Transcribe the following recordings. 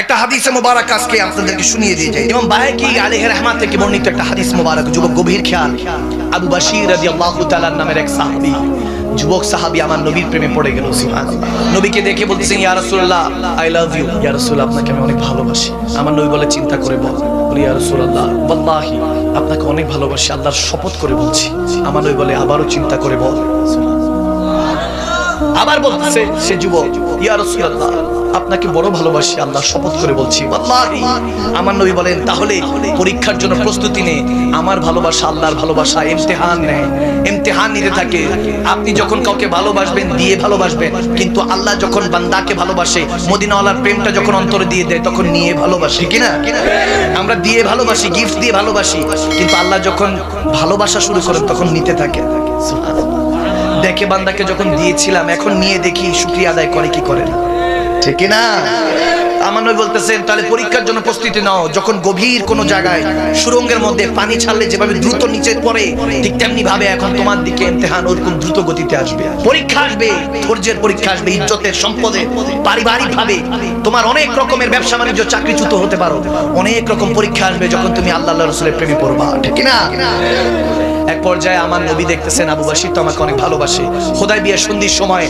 একটা হাদিসে মোবারক আজকে আপনাদেরকে শুনিয়ে দিয়ে যাই। এবং বায়কি আলাইহি রহমান থেকে বর্ণিত একটা হাদিস মোবারক, যুবক গভীর খেয়াল। আবু বাশির রাদিয়াল্লাহু তাআলা নামের এক সাহাবী, যুবক সাহাবী আমার নবীর প্রেমে পড়ে গেল, সুবহানাল্লাহ। নবীকে দেখে বলতেছেন, ইয়া রাসূলুল্লাহ আই লাভ ইউ ইয়া রাসূল, আপনাকে আমি অনেক ভালোবাসি। আমার নবী বলে, চিন্তা করে বল। বলি, ইয়া রাসূলুল্লাহ, ওয়াল্লাহি, আপনাকে অনেক ভালোবাসি, আল্লাহর শপথ করে বলছি। আমার নবী বলে, আবারও চিন্তা করে বল। আবার বলতেছে, সে যুবক, ইয়া রাসূলুল্লাহ আপনাকে বড় ভালোবাসি, আল্লাহ শপথ করে বলছি। আমার নবী বলেন, তাহলে পরীক্ষার জন্য প্রস্তুতি নে। আমার ভালোবাসা আল্লাহর ভালোবাসা ইমতিহান নেয়। ইমতিহান নিতে থাকে। আপনি যখন কাউকে ভালোবাসবেন, দিয়ে ভালোবাসবেন। কিন্তু আল্লাহ যখন বান্দাকে ভালোবাসে, মদিনাওয়ালার প্রেমটা যখন অন্তরে দিয়ে দেয়, তখন নিয়ে ভালোবাসি। কিনা আমরা দিয়ে ভালোবাসি গিফট দিয়ে ভালোবাসি। কিন্তু আল্লাহ যখন ভালোবাসা শুরু করেন, তখন নিতে থাকে। দেখে বান্দাকে যখন দিয়েছিলাম, এখন নিয়ে দেখি, শুক্রিয়া আদায় করে কি করে না। ঠিক না আমার নবী বলতেছেন, তাহলে পরীক্ষার জন্য প্রস্তুতি নাও। যখন গভীর কোনো জায়গায় সুরঙ্গের মধ্যে পানি ছাড়লে যেভাবে দ্রুত নিচে পড়ে, ঠিক তেমনি ভাবে এখন তোমার দিকে ইমতেহান ওরকম দ্রুত গতিতে আসবে। পরীক্ষা আসবে, ধৈর্যের পরীক্ষা আসবে, ইজ্জতের সম্পদের পারিবারিক ভাবে তোমার অনেক রকমের ব্যবসা বাণিজ্য চাকরিচ্যুত হতে পারো। অনেক রকম পরীক্ষা আসবে যখন তুমি আল্লাহ রসুলের প্রেমে পড়বা। ঠিক না এক পর্যায়ে আমার নবী দেখতেছেন, আবু বাসির তো আমাকে অনেক ভালোবাসে। খোদাই বিয়ার সন্ধির সময়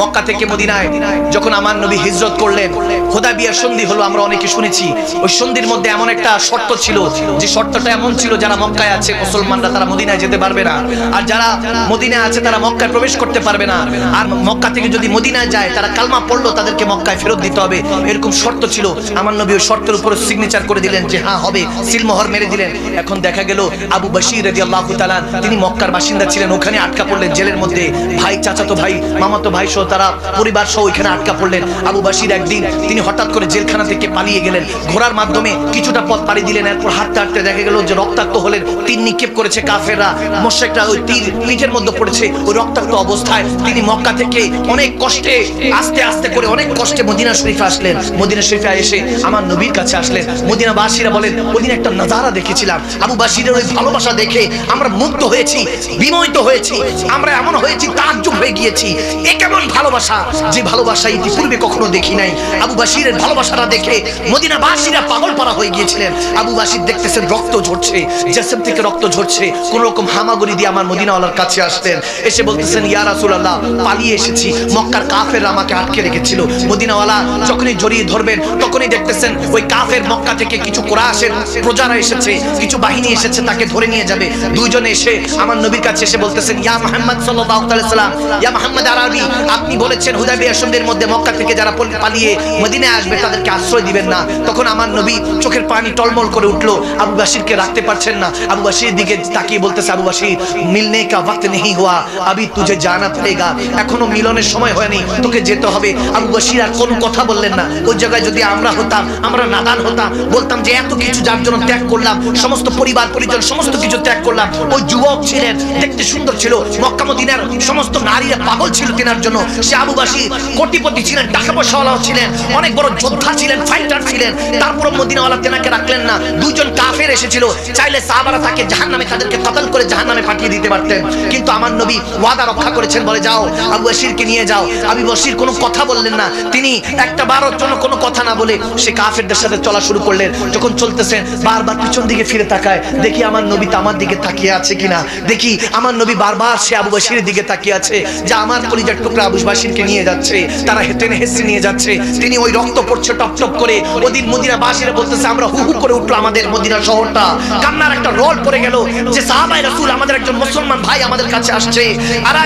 মক্কা থেকে মদিনায় যখন আমার নবী হিজরত করলেন, খোদাই বিয়ার সন্ধি হলো, আমরা অনেকে শুনেছি, ওই সন্ধির মধ্যে এমন একটা শর্ত ছিল, যে শর্তটা এমন ছিল, যারা মক্কায় আছে, মুসলমানরা তারা মদিনায় যেতে পারবে না। আর যারা মদিনায় আছে, তারা মক্কায় প্রবেশ করতে পারবে না। আর মক্কা থেকে যদি মদিনায় যায়, তারা কালমা পড়ল, তাদেরকে মক্কায় ফেরত দিতে হবে। এরকম শর্ত ছিল। আমার নবী ওই শর্তের উপর সিগনেচার করে দিলেন, যে হ্যাঁ হবে। সিলমোহর মেরে দিলেন। এখন দেখা গেল আবু বাশির রাদিয়াল্লাহু তাআলা তিনি মক্কার বাসিন্দা ছিলেন, ওখানে আটকা পড়লেন জেলের মধ্যে। ভাই, চাচাতো ভাই, মামাতো ভাই সহ তারা পরিবার সহ ওইখানে আটকা পড়লেন। আবু বাশির একদিন তিনি হঠাৎ করে জেলখানা থেকে পালিয়ে গেলেন। ঘোড়ার মাধ্যমে কিছুটা পথ পাড়ি দিলেন, এরপর হাঁটতে হাঁটতে দেখা গেল যে রক্তাক্ত হলেন তীর নিক্ষেপ করেছে কাফেররা। মোশেকরা ওই তীর পিঠের মধ্যে পড়েছে ওই রক্তাক্ত অবস্থায়। তিনি মক্কা থেকে অনেক কষ্টে, আস্তে আস্তে করে অনেক কষ্টে মদিনা শরীফে আসলেন। মদিনা শরীফে এসে আমার নবীর কাছে আসলেন। মদিনা বাসীরা বলেন ওদিন একটা নাজারা দেখেছিলাম। আবু বাসিরের ওই ভালোবাসা দেখে আমরা মুগ্ধ হয়েছি, বিমোহিত হয়েছি, আমরা এমন হয়েছি, তাজ্জুব হয়ে গিয়েছি। এ কেমন ভালোবাসা যে ভালোবাসা ইতিপূর্বে কখনো দেখি নাই। আবু বাসিরের ভালোবাসাটা দেখে মদিনা বাসীরা পাগল পারা হয়ে গিয়েছিলেন। আবু বাসির দেখতেছেন রক্ত ঝরছে, জেসেম থেকে রক্ত ঝরছে, কোন রকম হামাগুড়ি দিয়ে আমার মদিনাওয়ালার কাছে আসতেন। এসে বলতেছেন, ইয়া রাসূলুল্লাহ, পালিয়ে এসেছি। মক্কার কাফের আমাকে আটকে রেখেছিল। মদিনাওয়ালা যখনই জড়িয়ে ধরবেন, তখনই দেখতেছেন ওই কাফের মক্কা থেকে কিছু কোরআশের প্রজারা এসেছে, কিছু বাহিনী এসেছে, তাকে ধরে নিয়ে যাবে। দুইজনে এসে আমার নবীর কাছে এসে বলতেছেন, ইয়া মুহাম্মদ সাল্লাম ইয়া মুহাম্মদ আরবি, আপনি বলেছেন হুদায়বিয়া সন্ধির মধ্যে মক্কা থেকে যারা পালিয়ে মদিনায় আসবে তাদেরকে আশ্রয় দিবেন না। তখন আমার নবী চোখের পানি টলমল করে উঠল, আবু বাশিরকে রাখতে পারছেন না। আবু বাশির দিকে তাকিয়ে বলতেছে, আবু বাশির মিলনে কা ওয়াক্ত নেই হুয়া, আবি তুঝে জানা পড়েগা, এখনও মিলনের সময় হয়নি, তোকে যেতে হবে। আবু বাশির আর কোনো কথা বললেন না। ওই জায়গায় যদি আমরা হতাম, আমরা নাদান হতাম, বলতাম যে এত কিছু যার জন্য ত্যাগ করলাম, সমস্ত পরিবার, পরিজন, সমস্ত কিছু ত্যাগ করলাম, ওই যুবক ছিলেন, দেখতে সুন্দর ছিল। মক্কা মদিনার সমস্ত নারীরা পাগল ছিল তেনার জন্য। সে আবু বাশির কোটিপতি ছিলেন টাকা পয়সাওয়ালাও ছিলেন, অনেক বড় যোদ্ধা ছিলেন ফাইটার ছিলেন। তারপর মদিনাওয়ালা তেনাকে রাখলেন না। দুইজন কাফের এসেছিল, চাইলে সাহাবারা তাকে জাহান্নামে তাদেরকে কতল করে জাহান্নামে পাঠিয়ে দিতে পারতেন। কিন্তু আমার নবী ওয়াদা রক্ষা করেছেন, বলে যাও, আবু বশিরকে নিয়ে যাও। আবু বশির কোনো কথা বললেন না। তিনি একটা বারোর জন্য কোনো কথা না বলে সে কাফেরদের সাথে চলা শুরু করলেন। যখন চলতেছেন বারবার পিছন দিকে ফিরে তাকায়, দেখি আমার নবী তো আমার দিকে তাকিয়ে আছে। কিনা? দেখি, আমার নবী বারবার সে আবু বশিরের দিকে তাকিয়ে আছে, যে আমার কলিজার টুকরা আবু বাশিরকে নিয়ে যাচ্ছে, তারা হেঁটে হেসে নিয়ে যাচ্ছে। তিনি ওই রক্ত পড়ছে টপ টপ করে, ওদিন মদিনা বাসীরা বলতেছে, আমরা হু হু করে উঠল আমাদের মদিনা শহরটা। কান্নার একটা রোল পড়ে গেল যে সাহাবাই রাসূল আমাদের একজন মুসলমান ভাই আমাদের কাছে আসছে। আর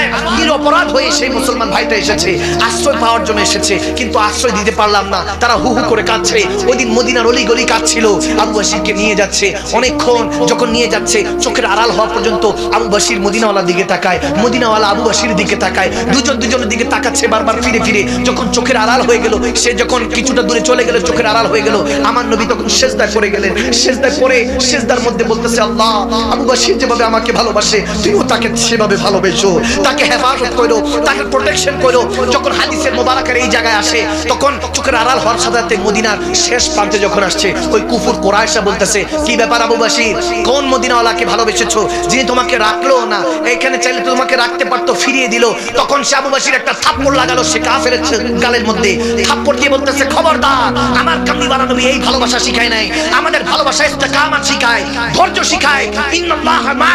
অপরাধ হয়ে সেই মুসলমান ভাইটা এসেছে, আশ্রয় পাওয়ার জন্য এসেছে, কিন্তু আশ্রয় দিতে পারলাম না। তারা হু হু করে কাঁদছে। ওই দিন মদিনার অলি গলি কাঁদছিল, আবু বাসিরকে নিয়ে যাচ্ছে। অনেকক্ষণ যখন নিয়ে যাচ্ছে, চোখের আড়াল হওয়া পর্যন্ত আবু মদিনাওয়ালার দিকে তাকায়, মদিনাওয়ালা আবু দিকে তাকায়, দুজন দুজনের দিকে তাকাচ্ছে বারবার ফিরে ফিরে। যখন চোখের আড়াল হয়ে গেল, সে যখন কিছুটা দূরে চলে গেল, চোখের আড়াল হয়ে গেল, আমার নবী তখন সেজদায় পড়ে গেলেন। সেজদায় পড়ে সেজদার মধ্যে বলতেছে, আল্লাহ, আবু যেভাবে আমাকে ভালোবাসে তুমিও তাকে সেভাবে ভালোবেসো। তাকে হেফাজত করো, তাকে প্রোটেকশন করো। যখন হাদিসের মোবারকের এই জায়গায় আসে, তখন চোখের আড়াল হওয়ার সাথে সাথে মদিনার শেষ প্রান্তে যখন আসছে, ওই কুফুর কোরআশা বলতেছে, কি ব্যাপার আবু বাসির কোন মদিনাওয়ালাকে ভালোবেসেছো? যিনি তোমাকে রাখল না, এখানে চাইলে তোমাকে রাখতে পারতো, ফিরিয়ে দিল। তখন সে আবু বাসির একটা থাপ্পড় লাগালো, সে কাফের গালের মধ্যে। থাপ্পড় দিয়ে বলতেছে, খবরদার, আমার কামলি বানানবী এই ভালোবাসা শিখায় নাই। আমাদের ভালোবাসা ইস্তেকামাত শিখায়। ধৈর্য শিখায়। ইন্নাল্লাহ মা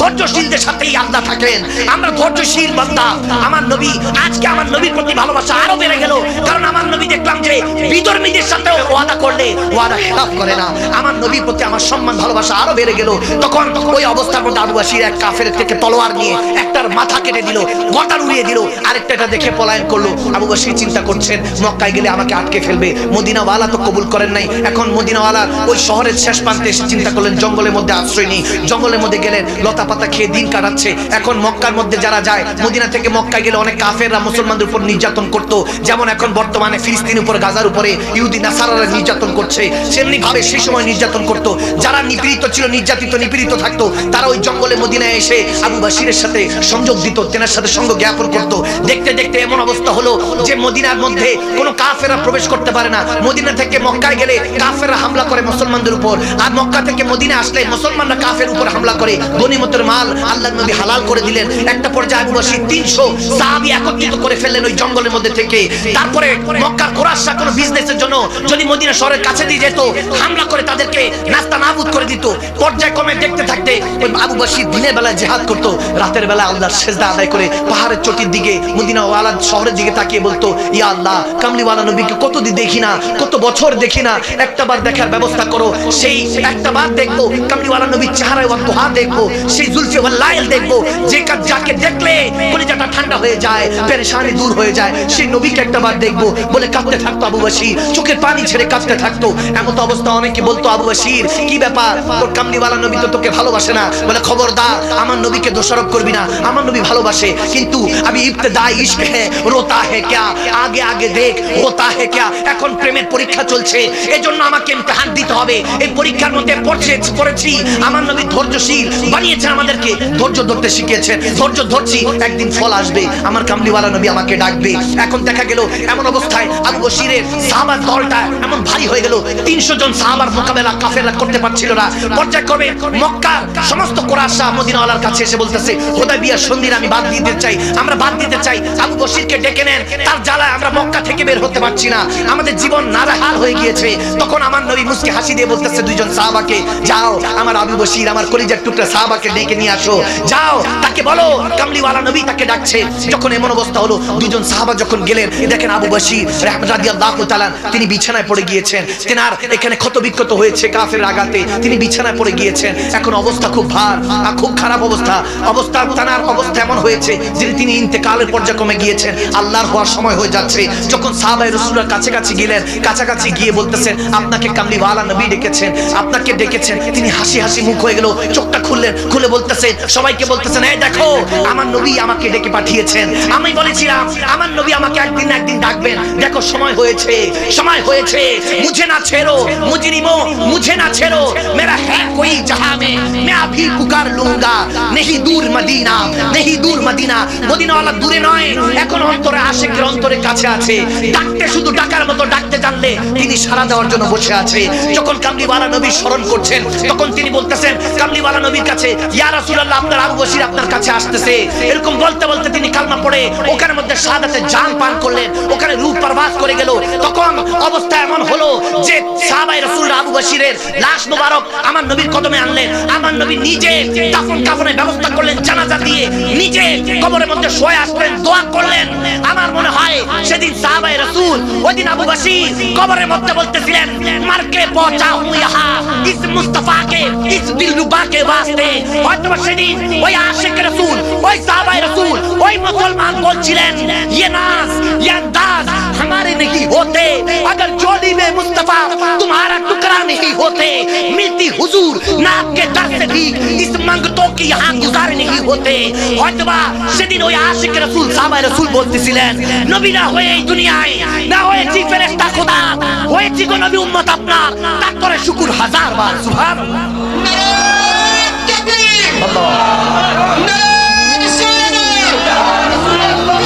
ধৈর্যশীলদের সাথেই আল্লাহ থাকেন। আমরা ধৈর্যশীল বান্দা। আমার নবী, আজকে আমার নবীর প্রতি ভালোবাসা আরও বেড়ে গেল। কারণ আমার নবী দেখলাম যে, বিধর্মীদের সাথে ওয়াদা করলে ওয়াদা খেলাফ করে না। আমার নবীর প্রতি আমার সম্মান, ভালোবাসা আরও বেড়ে গেল। তখন ওই অবস্থার মধ্যে আবু বাসির এক কাফের থেকে তলোয়ার নিয়ে একটার মাথা কেটে দিল, গটার উড়িয়ে দিল আরেকটা এটা দেখে পলায়ন করল। চিন্তা করছেন, মক্কায় গেলে আমাকে আটকে ফেলবে। মদিনাওয়ালা তো কবুল করেন নাই। এখন মদিনাওয়ালা ওই শহরের শেষ প্রান্তে এসে চিন্তা করলেন, জঙ্গলের মধ্যে আশ্রয় নেই। জঙ্গলের মধ্যে গেলেন, লতা পাতা খেয়ে দিন কাটাচ্ছে। এখন মক্কার মধ্যে যারা যায়, মদিনা থেকে মক্কায় গেলে অনেক কাফেররা মুসলমানদের উপর নির্যাতন করত। যেমন এখন বর্তমানে ফিলিস্তিনের উপর গাজার উপরে ইহুদি নাসারারা নির্যাতন করছে সেমনি ভাবে সেই সময় নির্যাতন করত। যারা নিপীড়িত ছিল, নির্যাতিত, নিপীড়িত থাকতো তারা ওই জঙ্গলে মদিনায় এসে আবু বাসিরের সাথে সংযোগ দিত, তেনার সাথে সঙ্গ জ্ঞাপন করত। দেখতে দেখতে এমন অবস্থা হলো যে মদিনার মধ্যে কোনো কাফেররা প্রবেশ করতে পারে না। মদিনা থেকে মক্কায় গেলে কাফেররা হামলা করে মুসলমানদের উপর। আর মক্কা থেকে মদিনা আসলে মুসলমানরা কাফের উপর হামলা করে। গনিমতের মাল আল্লাহ নবী হালাল করে দিলেন। একটা পর্যায়ে আবু বাসির তিনশো সাহাবি একত্রিত করে ফেললেন ওই জঙ্গলের মধ্যে থেকে। তারপরে মক্কার কোরাসা কোনো বিজনেসের জন্য যদি মদিনা শহরের কাছে দিয়ে যেত, হামলা করে তাদেরকে নাস্তা নাবুদ করে দিত। পর্যায়ক্রমে দেখতে থাকতে আবু বাসির দিনের বেলায় জেহাদ করতো। রাতের আল্লাহর সেজদা আদায় করে পাহাড়ের চটির দিকে শহরের দিকে তাকিয়ে বলতো, ইয়া আল্লাহ, কামলিওয়ালা নবীকে কতদিন দেখি না, কত বছর দেখি না দেখার ব্যবস্থা করো। সেই দেখব, কামলিওয়ালা নবীর চেহারায় দেখব, সেই ওয়াল্লাইল দেখব, যে কাজ যাকে দেখলে কলিজাটা ঠান্ডা হয়ে যায়, পেরেশানি দূর হয়ে যায়, সেই নবীকে একটা বার দেখব, বলে কাঁদতে থাকতো আবু চোখের পানি ছেড়ে কাঁদতে থাকতো। এমন অবস্থা অনেকে বলতো আবু কি ব্যাপার? তোর কামলিওয়ালা নবী তো তোকে ভালোবাসে না। বলে, খবরদার, আমার নবীকে দোষারোপ করবি না। আমার নবী ভালোবাসে, কিন্তু আমি ইবতেদাই ইশক হে, রোতা হে ক্যা? আগে আগে দেখ হোতা হে ক্যা? এখন প্রেমের পরীক্ষা চলছে। এজন্য আমাকে ইমতিহান দিতে হবে। এই পরীক্ষার মধ্যে পড়ছে, পড়েছি। আমার নবী ধৈর্যশীল বানিয়েছেন আমাদেরকে। ধৈর্য ধরতে শিখিয়েছেন। ধৈর্য ধরছি, একদিন ফল আসবে। আমার কামলিওয়ালা নবী আমাকে ডাকবে। এখন দেখা গেল, এমন অবস্থায় আবু বশিরের সাহাবার দলটা এমন ভারী হয়ে গেল। তিনশো জন সাহাবার মোকাবেলা কাফেররা করতে পারছিল না। পর্যায়ক্রমে মক্কার সমস্ত কোরআশা মদিনাওয়ালার কাছে এসে বলতেছে হোদাই বিয়ার সন্ধির আমি বাদ দিতে চাই, আমরা বাদ দিতে চাই। আবু বশিরকে ডেকে নেন, তার জ্বালায় আমরা মক্কা থেকে বের হতে পারছি না। আমাদের জীবন নারাহাল হয়ে গিয়েছে। তখন আমার নবী মুসকে হাসি দিয়ে বলতেছে, দুইজন সাহাবাকে, যাও, আমার আবু বশির, আমার কলিজার টুকরা সাহাবাকে ডেকে নিয়ে আসো। যাও, তাকে বলো, কামলিওয়ালা নবী তাকে ডাকছে। যখন এমন অবস্থা হলো দুজন সাহাবা যখন গেলেন, দেখেন আবু বশির রাদিয়াল্লাহু তাআলা তিনি বিছানায় পড়ে গিয়েছেন। তেনার এখানে ক্ষত বিক্ষত হয়েছে কাফের আঘাতে। তিনি বিছানায় পড়ে গিয়েছেন। এখন অবস্থা অবস্থা খুব ভার আর খুব খারাপ অবস্থা। অবস্থা তানার অবস্থা এমন হয়েছে যিনি তিনি ইন্তেকালের পর্যায়ক্রমে গিয়েছেন। আল্লাহর হওয়ার সময় হয়ে যাচ্ছে। যখন সাহাবাই কাছে কাছে গেলেন, কাছাকাছি গিয়ে বলতেছেন, আপনাকে কামলিওয়ালা নবী ডেকেছেন, আপনাকে ডেকেছেন। তিনি হাসি হাসি মুখ হয়ে গেল, চোখটা খুললেন, খুলে বলতেছেন, সবাইকে বলতেছেন, এই দেখো, আমার নবী আমাকে ডেকে পাঠিয়েছেন। আমি বলেছিলাম, আমার নবী আমাকে একদিন একদিন ডাকবেন। দেখো, সময় হয়েছে সময় হয়েছে। মুঝে না ছেড়ো, মুজরিমো, মুঝে না ছেড়ো। মেরা হ্যাঁ কই জাহামে নয়া ভি পুকার লুঙ্গা নেহি দূর মদিনা নেহি দূর মদিনা মদিনা ওয়ালা দূরে নয়, এখন অন্তরে, আশেকের অন্তরে কাছে আছে। ডাকতে শুধু ডাকার মতো ডাকতে জানলে তিনি সারা দেওয়ার জন্য বসে আছে। যখন কামলিওয়ালা নবী স্মরণ করছেন, তখন তিনি বলতেছেন, কামলিওয়ালা নবীর কাছে, ইয়া রাসূলুল্লাহ, আপনার আবু বসির আপনার কাছে আসতেছে। এরকম বলতে বলতে তিনি কালমা পড়ে, ওখানে মধ্যে সাদাতে জান পান করলেন, ওখানে রূপ পরবাস করে গেল। তখন অবস্থা এমন হলো যে সাহাবায়ে রাসূল আবু বসিরের লাশ মোবারক আমার নবীর কদমে আনলেন। আমার নবী নিজে দাফন কাফনের ব্যবস্থা করলেন জানাজা দিয়ে নিজে কবরের মধ্যে শুয়ে আসলেন দোয়া করলেন আমার মনে হয় সেদিন সাহাবায়ে রাসূল ওই দিন আবু বশির কবরের মধ্যে বলতেছিলেন মারকে পৌঁছা হুঁ ইহা ইস মুস্তাফা কে ইস দিলরুবা के वास्ते হয়তো সেদিন ওই আশিক রাসূল ওই সাহাবায়ে রাসূল ওই মুসলমান বলছিলেন ये नाज ये अंदाज हमारे नहीं होते अगर जोड़ी में मुस्तफा तुम्हारा टुकड़ा नहीं होते मिलती हुजूर ना आपके दर से भी इस मंगतों की यहाँ गुजार नहीं होते হয়তোবা সেদিন ওই আশিক রাসূল সাহাবায়ে রাসূল বলতেছিলেন নবী না হয়ে এই দুনিয়ায় না হয়েছি ফেরেশতা খোদা হয়েছি গো নবী উম্মত আপনার তারপরে শুকুর হাজার বার সুবহানাল্লাহ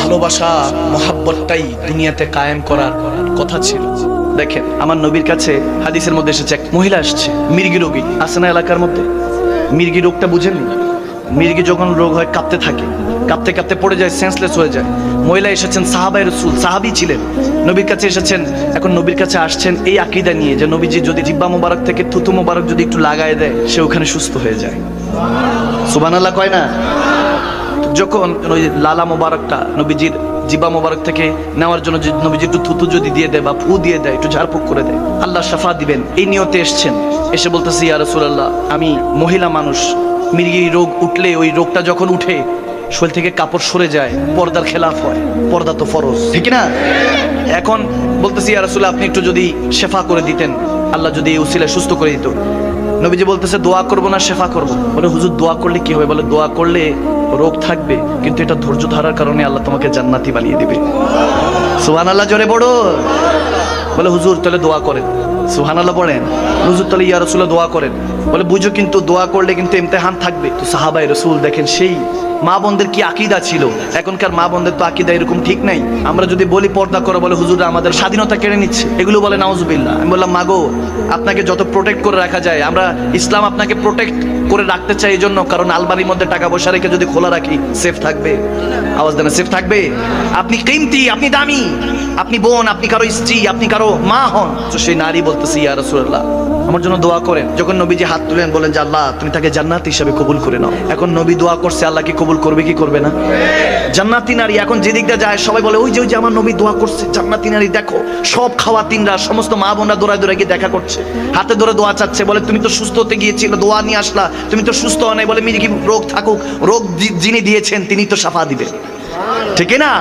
ভালোবাসা মহাব্বতটাই দুনিয়াতে কায়েম করার কথা ছিল দেখেন আমার নবীর কাছে হাদিসের মধ্যে এসেছে এক মহিলা আসছে মির্গি রোগী আছে না এলাকার মধ্যে মির্গি রোগটা বুঝেননি মির্গি যখন রোগ হয়, কাঁপতে থাকে। কাঁপতে কাঁপতে পড়ে যায় সেন্সলেস হয়ে যায়। মহিলা এসেছেন সাহাবাই রসুল, সাহাবি ছিলেন। নবীর কাছে এসেছেন, এখন নবীর কাছে আসছেন এই আকিদা নিয়ে যে নবীজি যদি জিব্বা মোবারক থেকে থুতু মোবারক যদি একটু লাগায় দেয়, সে ওখানে সুস্থ হয়ে যায়। সুবান আল্লাহ কয় না? যখন ওই লালা মোবারকটা নবীজির জিবা মোবারক থেকে নেওয়ার জন্য নবীজি একটু থুতু যদি দিয়ে দেয় বা ফু দিয়ে দেয়, একটু ঝাড়ফুঁক করে দেয়, আল্লাহ সাফা দিবেন। এই নিয়তে এসছেন। এসে বলতেছি, ইয়া রাসূলুল্লাহ, আমি মহিলা মানুষ মির্গি রোগ উঠলে ওই রোগটা যখন উঠে, শরীর থেকে কাপড় সরে যায়, পর্দার খেলাফ হয়, পর্দা তো ফরজ, ঠিক না? এখন বলতেছি, ইয়া রাসূলুল্লাহ, আপনি একটু যদি শেফা করে দিতেন, আল্লাহ যদি এই উসিলায় সুস্থ করে দিত। নবীজি বলতেছে, দোয়া করব না, শেফা করব। বলে, হুজুর, দোয়া করলে কি হবে? বলে, দোয়া করলে রোগ থাকবে, কিন্তু এটা ধৈর্য ধরার কারণে আল্লাহ তোমাকে জান্নাতি বানিয়ে দিবে। সুহান আল্লাহ জোরে বড় বলে, হুজুর, তাহলে দোয়া করেন। সুহান আল্লাহ বলেন, হুজুর, তাহলে ইয়া রসুল্লাহ দোয়া করেন। বলে, বুঝো কিন্তু, দোয়া করলে কিন্তু ইমতেহান থাকবে। তো সাহাবাই রসুল দেখেন, সেই মা বোনদের কি আকিদা ছিল? এখনকার মা বোনদের তো আকিদা এরকম ঠিক নাই। আমরা যদি বলি পর্দা করো, বলে হুজুর আমাদের স্বাধীনতা কেড়ে নিচ্ছে। এগুলো বলে নাউজুবিল্লাহ। আমি বললাম, মাগো, আপনাকে যত প্রোটেক্ট করে রাখা যায়, আমরা ইসলাম আপনাকে প্রোটেক্ট করে রাখতে চাই এই জন্য কারণ আলমারির মধ্যে টাকা পয়সা রেখে যদি খোলা রাখি সেফ থাকবে। আওয়াজ দেন সেফ থাকবে? আপনি কিমতি, আপনি দামি, আপনি বোন, আপনি কারও স্ত্রী, আপনি কারও মা হন। তো সেই নারী বলতেছি, ইয়া রাসূলুল্লাহ, আমার জন্য দোয়া করেন। যখন নবীজি হাত তুলেন, বলেন যে, আল্লাহ, তুমি তাকে জান্নাত হিসাবে কবুল করে নাও। এখন নবী দোয়া করছে আল্লাহ কি কবুল করবে, কি করবে না? জান্নাতি নারী এখন যে দিকটা যায়, সবাই বলে, ওই যে ওই যে আমার নবী দোয়া করছে। জান্নাতি নারী, দেখো, সব খাওয়া তিনরা সমস্ত মা বোনরা দৌড়ায় দৌড়ায় গিয়ে দেখা করছে। হাতে ধরে দোয়া চাচ্ছে, বলে, তুমি তো সুস্থ হতে গিয়েছিল, দোয়া নিয়ে আসলা। তুমি তো সুস্থ হয় নাই। বলে, মির্গি, রোগ থাকুক, রোগ যিনি দিয়েছেন তিনি তো সাফা দিবেন। ঠিক না?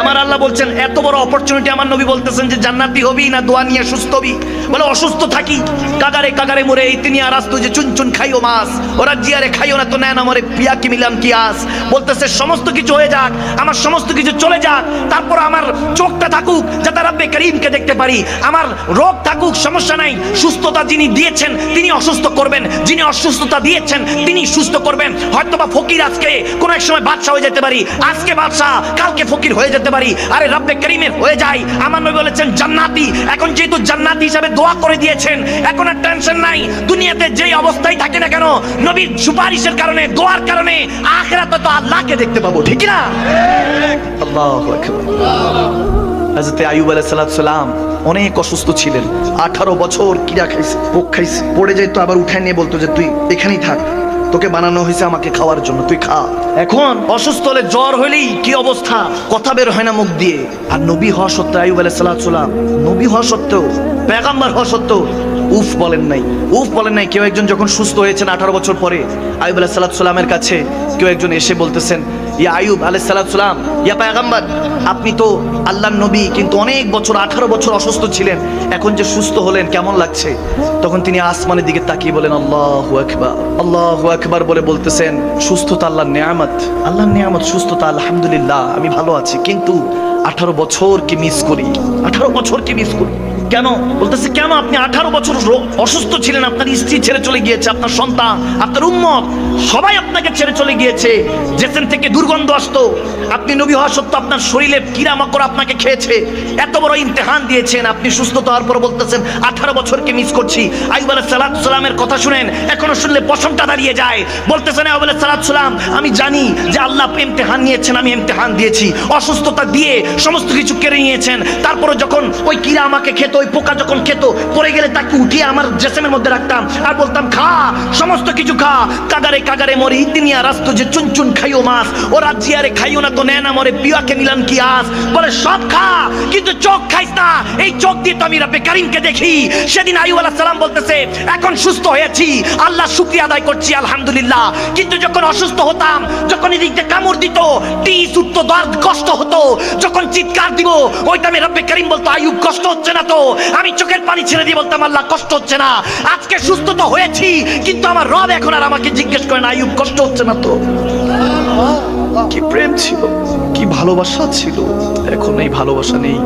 আমার আল্লাহ বলছেন, এত বড় অপরচুনিটি আমার নবী বলতেছেন যে জান্নাতি হবি না দোয়া নিয়ে সুস্থ হবি? বলে, অসুস্থ থাকি। কাগারে কাগারে মরে এই তিনি আর আসতো যে চুন চুন খাইও মাছ। ওরা জিয়ারে খাইও না তো নেন আমারে পিয়া কি মিলাম কি আস? বলতেছে, সমস্ত কিছু হয়ে যাক, আমার সমস্ত কিছু চলে যাক। তারপর আমার চোখটা থাকুক, যাতে রাব্বে করিমকে দেখতে পারি। আমার রোগ থাকুক, সমস্যা নাই। সুস্থতা যিনি দিয়েছেন, তিনি অসুস্থ করবেন। যিনি অসুস্থতা দিয়েছেন, তিনি সুস্থ করবেন। হয়তোবা ফকির আজকে কোন এক সময় বাদশা হয়ে যেতে পারি। আজকে বাদশা কালকে ফকির হয়ে যেতে পারি। আরে রাব্বে করিমের হয়ে যাই। আমার নবী বলেছেন, জান্নাতি। এখন যেহেতু জান্নাতি হিসাবে দোয়া করে দিয়েছেন, এখন আর টেনশন নাই। দুনিয়াতে যেই অবস্থায় থাকে না কেন, নবীর সুপারিশের কারণে, দোয়ার কারণে আখেরাতে তো আল্লাহকে দেখতে পাবো, ঠিক না আল্লাহু আকবার। আইয়ুব আলাইহিস সালাম অনেক অসুস্থ ছিলেন। আঠারো বছর কিরা খাইছে পোক খাইছে। পড়ে যাইতো আবার উঠায় নিয়ে বলতো যে, তুই এখানেই থাক। তোকে বানানো হয়েছে আমাকে খাওয়ার জন্য, তুই খা। এখন অসুস্থ হলে জ্বর হলেই কি অবস্থা? কথা বের হয় না মুখ দিয়ে। আর নবী হওয়া সত্ত্বেও আয়ুব আলাইহিস সালাম, নবী হওয়া সত্ত্বেও, পেগাম্বার হওয়া সত্ত্বেও উফ বলেন নাই, উফ বলেন নাই। কেউ একজন যখন সুস্থ হয়েছেন আঠারো বছর পরে আয়ুব আলাহ সাল্লাহ সাল্লামের কাছে কেউ একজন এসে বলতেছেন ইয়া আইয়ুব আলাইহিস সালাম, ইয়া পেগাম্বার আপনি তো আল্লাহ নবী, কিন্তু অনেক বছর, আঠারো বছর অসুস্থ ছিলেন, এখন যে সুস্থ হলেন, কেমন লাগছে? তখন তিনি আসমানের দিকে তাকিয়ে বলেন, আল্লাহু আকবার আল্লাহু আকবার বলে বলতেছেন, সুস্থতা আল্লাহ নিয়ামত আল্লাহ নিয়ামত, সুস্থতা, আলহামদুলিল্লাহ, আমি ভালো আছি, কিন্তু আঠারো বছর কি মিস করি? আঠারো বছর কি মিস করি? কেন? বলতেছে, কেন আপনি আঠারো বছর অসুস্থ ছিলেন, আপনার স্ত্রী ছেড়ে চলে গিয়েছে, আপনার সন্তান, আপনার উম্মত, সবাই আপনাকে ছেড়ে চলে গিয়েছে, যেখান থেকে দুর্গন্ধ আসতো, আপনি নবী হওয়া সত্ত্বেও আপনার শরীরে কিরামাকড় আপনাকে খেয়েছে, এত বড় ইমতেহান দিয়েছেন, আপনি সুস্থ হওয়ার পর বলতেছেন, আঠারো বছরকে মিস করছি। আইব আলাহ সালামের কথা শুনেন, এখনও শুনলে পশমটা দাঁড়িয়ে যায়। বলতেছেন আইব আলাহ সালাম, আমি জানি যে আল্লাহ ইমতেহান নিয়েছেন, আমি ইমতেহান দিয়েছি। অসুস্থতা দিয়ে সমস্ত কিছু কেড়ে নিয়েছেন তারপরে যখন ওই কিরা আমাকে খেত ওই পোকা যখন খেত, পড়ে গেলে তাকে উঠিয়ে আমার জেসেমের মধ্যে রাখতাম। আর বলতাম, খা, সমস্ত কিছু খা। কাগারে কাগারে মরে ইতিনিয়া রাস্ত যে চুন চুন খাইও মাছ। ও রাজিয়ারে খাইও না তো নেয় না মরে পিয়াকে নিলাম কি আস বলে, সব খা, কিন্তু চোখ খাইস না। এই চোখ দিয়ে তো আমি রাব্বে কারিমকে দেখি। সেদিন আইয়ুব আলাইহিস সালাম বলতেছে, এখন সুস্থ হয়েছি। আল্লাহ শুকরিয়া আদায় করছি, আলহামদুলিল্লাহ। কিন্তু যখন অসুস্থ হতাম, যখন এদিক দিয়ে কামড় দিত, টিস উঠতো দর্দ কষ্ট হতো, যখন চিৎকার দিব, ওইটা আমি রব্বে কারিম বলতো, আইয়ুব, কষ্ট হচ্ছে না তো? আমি চোখের পানি ছেড়ে দিয়ে বলতাম, আল্লাহ, কষ্ট হচ্ছে না। আজকে সুস্থ তো হয়েছি, কিন্তু আমার রব এখন আর আমাকে জিজ্ঞেস করে না আয়ুব কষ্ট হচ্ছে না তো? কি প্রেম ছিল, কি ভালোবাসা ছিল? এখন এই ভালোবাসা নেই।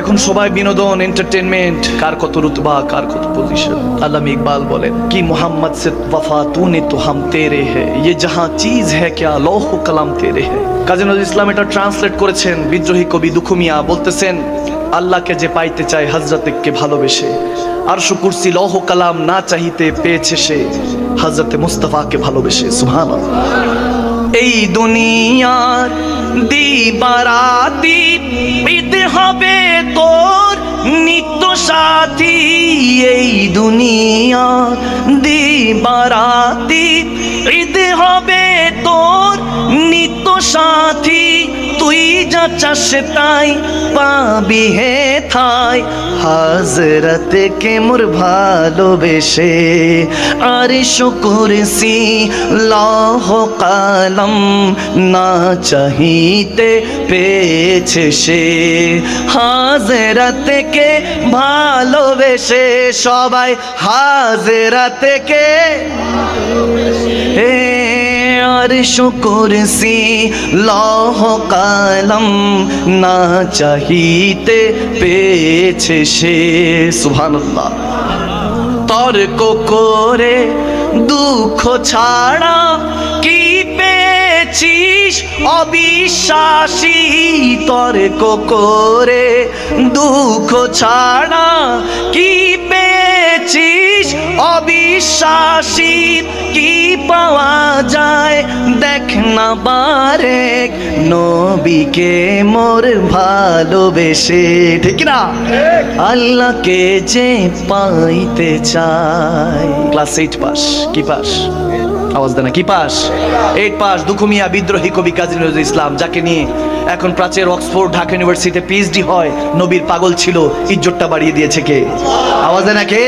এখন সবাই বিনোদন এন্টারটেনমেন্ট কার কত রুতবা, কার কত পজিশন আল্লাহ ইকবাল বলেন, কি মোহাম্মদ সে ওয়ফা তুনে তো হাম তেরে হে ইয়ে জাহা চিজ হ্যা ক্যা লৌহ কালাম তেরে হে কাজী নজরুল ইসলাম এটা ট্রান্সলেট করেছেন, বিদ্রোহী কবি দুখুমিয়া বলতেছেন আল্লাহকে যে পাইতে চায় হজরতকে ভালোবেসে। আর কুরসি লৌহ কালাম না চাহিতে পেয়েছে সে হজরতে মুস্তফাকে ভালোবেসে সুহান এই দুনিয়ার দিবারাতি ঈদ হবে তোর নিত্য সাথী। এই দুনিয়া দিবারাতি ঈদ হবে তোর নিত্য সাথী। তুই যা চাস তাই পাবি হে থাই। হাজরত কে মোর ভালোবেসে? আর শুকুরসি লহ কালম, না চাহিতে পেয়েছে সে। হাজরত কে ভালোবেসে? সবাই হাজরত কে? হে আর শুকুরসি লহ কালম না চাহিতে পেয়েছে সে। সুবহানাল্লাহ। তর্ক করে দুঃখ ছাড়া কি পেয়েছিস? অবিশ্বাসী তর্ক করে দুঃখ ছাড়া কি পেয়েছিস? অবিশ্বাসী কি পাওয়া যায়? দেখ না বারে নবীকে মোর ভালোবেসে। ঠিক না আল্লাহকে যে পাইতে চাই ক্লাস এইট পাস। কি পাস? আওয়াজ দেনা। কি পাস? Eight pass. দুখুমিয়া বিদ্রোহী কবি কাজী নজরুল ইসলাম, যাকে নিয়ে এখন প্রাচ্যের অক্সফোর্ড, ঢাকা ইউনিভার্সিটিতে পিএইচডি হয়, নবীর পাগল ছিল, ইজ্জতটা বাড়িয়ে দিয়েছে কে? আওয়াজ দেনা কে?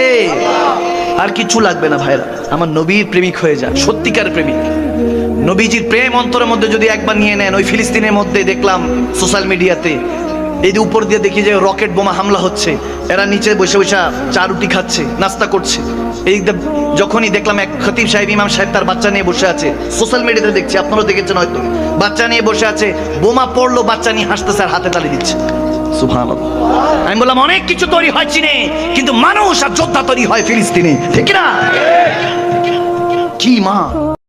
আর কিছু লাগবে না ভাইরা। আমার নবীর প্রেমিক হয়ে যান, সত্যিকার প্রেমিক। নবীজির প্রেম অন্তরের মধ্যে যদি একবার নিয়ে নেন, ওই ফিলিস্তিনের মধ্যে দেখলাম সোশ্যাল মিডিয়াতে, এই উপর দিয়ে দেখি যে রকেট বোমা হামলা হচ্ছে, এরা নিচে বসে বসে চা রুটি খাচ্ছে, নাস্তা করছে। এই যখনই দেখলাম এক খতিব সাহেব, ইমাম সাহেব তার বাচ্চা নিয়ে বসে আছে, সোশ্যাল মিডিয়াতে দেখছি, আপনারাও দেখেছেন হয়তো। বাচ্চা নিয়ে বসে আছে, বোমা পড়ল, বাচ্চা নিয়ে হাসতেছে আর হাতে তালি দিচ্ছে। আমি বললাম, অনেক কিছু তৈরি হয় চীনে, কিন্তু মানুষ আর যোদ্ধা তৈরি হয় ফিলিস্তিনে। ঠিক না কি মা?